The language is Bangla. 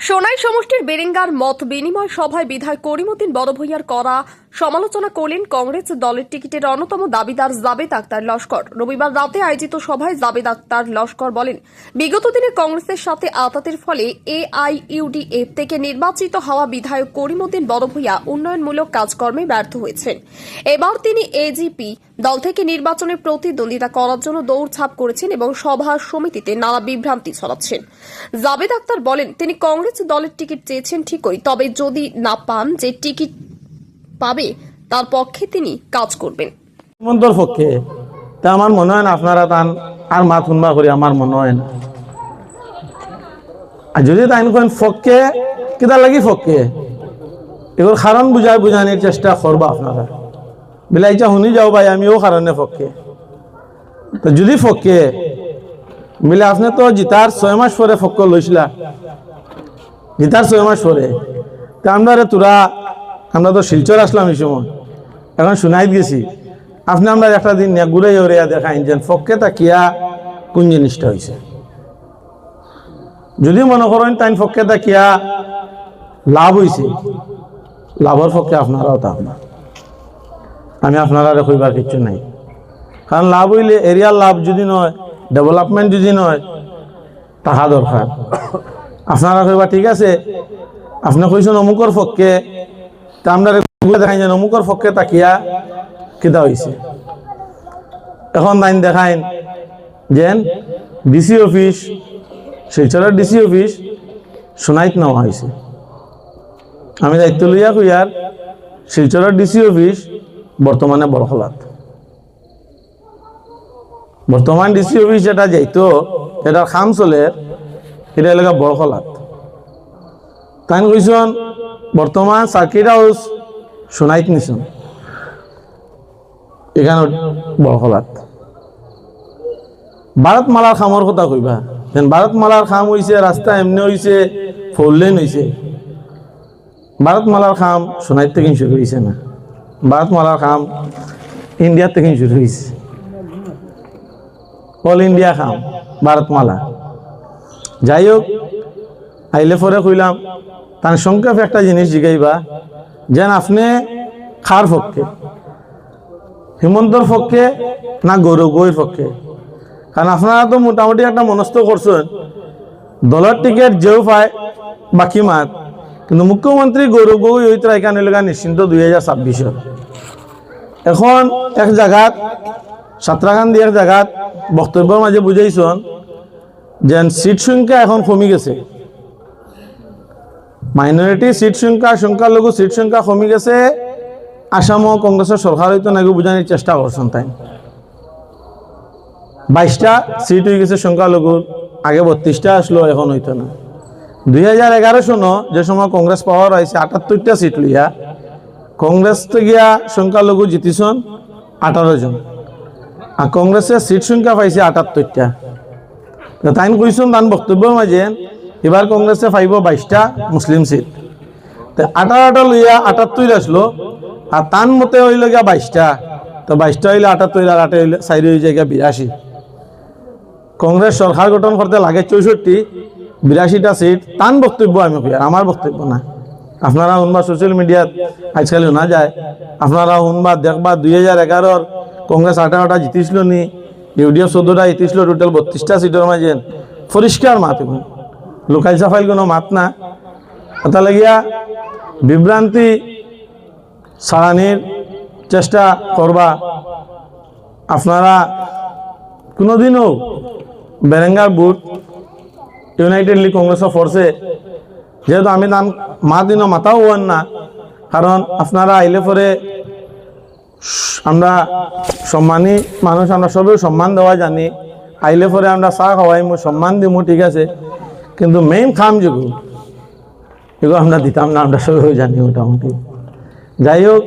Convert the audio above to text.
সোনাই সমষ্টির বেরেঙ্গার মত বিনিময় সভায় বিধায়ক করিমুদ্দিন বড়ভূইয়ার করা সমালোচনা করলেন কংগ্রেস দলের টিকিটের অন্যতম দাবিদার জাবেদ আক্তার লস্কর। রবিবার রাতে আয়োজিত সভায় জাবেদ আক্তার লস্কর বলেন, বিগত দিনে কংগ্রেসের সাথে আতাতের ফলে এআইইউডিএফ থেকে নির্বাচিত হওয়া বিধায়ক করিমুদ্দিন বড়ভূইয়া উন্নয়নমূলক কাজকর্মে ব্যর্থ হয়েছেন। এবার তিনি এজিপি দল থেকে নির্বাচনে প্রতিদ্বন্দ্বিতা করার জন্য দৌড়ঝাঁপ করেছেন এবং সভা সমিতিতে নানা বিভ্রান্তি ছড়াচ্ছেন। জাবেদ আক্তার বলেন, তিনি কংগ্রেস দলের টিকিট চেয়েছেন ঠিকই, তবে যদি না পান যে টিকিট পাবে, তার পক্ষে তিনি কাজ করবেন। পক্ষে। তা আমার মনে হয় না, আপনারা তান আর মাত শুনবা করি, আমার মনে হয় না। আর যদি তাই কোন ফককে কিতা লাগি ফককে এগুলো কারণ বুঝায় বুঝানোর চেষ্টা করবা আপনারা। বিলাইচা শুনি যাও ভাই, আমিও কারণে ফককে তো যদি ফককে বলে আপনি তো জিতার ছয় মাস পরে ফক্ক লইছিলা জিতার ছয় মাস পরে তা আমরা তোরা আমরা তো শিলচর আসলাম এই সময়। এখন শুনাই গেছি। আপনি আমরা একটা দিন ঘুরে ওরে দেখাইন যে ফককে তাকিয়া কোন জিনিসটা হয়েছে যদি মনে করেন তাই ফককে তাকিয়া লাভ হয়েছে লাভের পক্ষে আপনারাও তা না আমি আপনারা কইবার কিছু নাই। কারণ লাভ হইলে এরিয়ার লাভ যদি নয়, ডেভেলপমেন্ট যদি নয় টাকা দরকার। আপনারা কইবা, ঠিক আছে, আপনি কইছেন অমুকর পক্ষে, তা আমরা দেখাই যে অমুকর পক্ষে তাকিয়া কিতা হয়েছে এখন তাইন দেখাইন, যেন ডিসি অফিস, শিলচরের ডিসি অফিস সোনাইত নেওয়া হয়েছে আমি দায়িত্ব লইয়া কইয়ার, শিলচরের ডিসি অফিস বর্তমানে বড়খলাত বর্তমান ডিসি অফিস যেটা যাইতো, এটার খাম চলে, এটা এলাকা বড়খলাত তাই কইসন, বর্তমান সার্কিট হাউস সোনাইত নিছন এখানে বড়খলাত ভারত মালার খামর কথা কইবা। ভারত মালার খাম হইছে রাস্তা এমনি হইছে ফোর লেন হইছে। ভারত মালার খাম সোনাইত থেকে শুরু হয়েছে না। ভারত মালার খাম ইন্ডিয়ার থেকে শুরু হয়েছে অল ইন্ডিয়া খাম ভারতমালা যাই হোক আইলে পরে কইলাম, তার সংক্ষেপ একটা জিনিস জিগাইবা, যেন আপনি খার পক্ষে, হিমন্তর পক্ষে না গৌরব গৌর পক্ষে। কারণ আপনারা তো মোটামুটি একটা মনস্থ করছেন, দলের টিকিট যেও পায়, বাকি মাত। কিন্তু মুখ্যমন্ত্রী গৌরব গগৈ হইতে এখানে নিশ্চিন্ত দুই হাজার ছাব্বিশত এখন এক জায়গাত সাঁতরাকান্দি এক জায়গাত বক্তব্যের মাঝে বুঝাইছন যে সিট সংখ্যা এখন কমি গেছে। মাইনরিটি সিট সংখ্যা, সংখ্যালঘু সিট সংখ্যা কমি গেছে। আসামও কংগ্রেসের সরকার হয়তো নাকি বুঝানোর চেষ্টা করছেন তাই। বাইশটা সিট হয়ে গেছে সংখ্যালঘুর, আগে বত্রিশটা আসলো, এখন হইতো না। দুই হাজার এগারো সনো যে সময় কংগ্রেস পাওয়ার হয়েছে, আটাত্তরটা সিট লইয়া কংগ্রেস তো গিয়া সংখ্যালঘু জিতিছন আঠারো জন। আর কংগ্রেসের সিট সংখ্যা পাইছে আটাত্তরটা। তো তাইন কইছন তান বক্তব্যের মাঝে এবার কংগ্রেসে পাইব বাইশটা মুসলিম সিট। তো আঠারোটা লইয়া আটাত্তর আসলো, আর তান মতে হইল গিয়া বাইশটা। তো বাইশটা হইলে আটাত্তর আর আটে হইলে চারি হয়ে যায় গিয়া বিরাশি কংগ্রেস সরকার গঠন করতে লাগে চৌষট্টি বিরাশিটা সিট। তান বক্তব্য আমি আমার বক্তব্য না। আপনারা শুনবা সোশ্যাল মিডিয়াত আজকাল শোনা যায়। আপনারা শুনবা, দেখবা, দুই হাজার এগারোর কংগ্রেস আঠারোটা জিতিছিল নি ইউডিএফ চোদ্দটা জিতিছিল টোটাল বত্রিশটা সিটের মাঝে পরিষ্কার মাত এখন। লোকাল সাফাইল কোনো মাত না। কথা লাগিয়া বিভ্রান্তি সারানির চেষ্টা করবা। আপনারা কোনোদিনও বেরেঙ্গার বুথ ইউনাইটেড লিগ কংগ্রেস ফোর্সে যেহেতু আমি তান মা দিনও মাথাও হন না, কারণ আপনারা আইলে পরে আমরা সম্মানী মানুষ, আমরা সবাই সম্মান দেওয়া জানি। আইলে পরে আমরা চা খাওয়াই মো সম্মান দিমু, ঠিক আছে? কিন্তু মেইন খাম যেগুলো, এগুলো আমরা দিতাম না, আমরা সবই জানি মোটামুটি। যাই হোক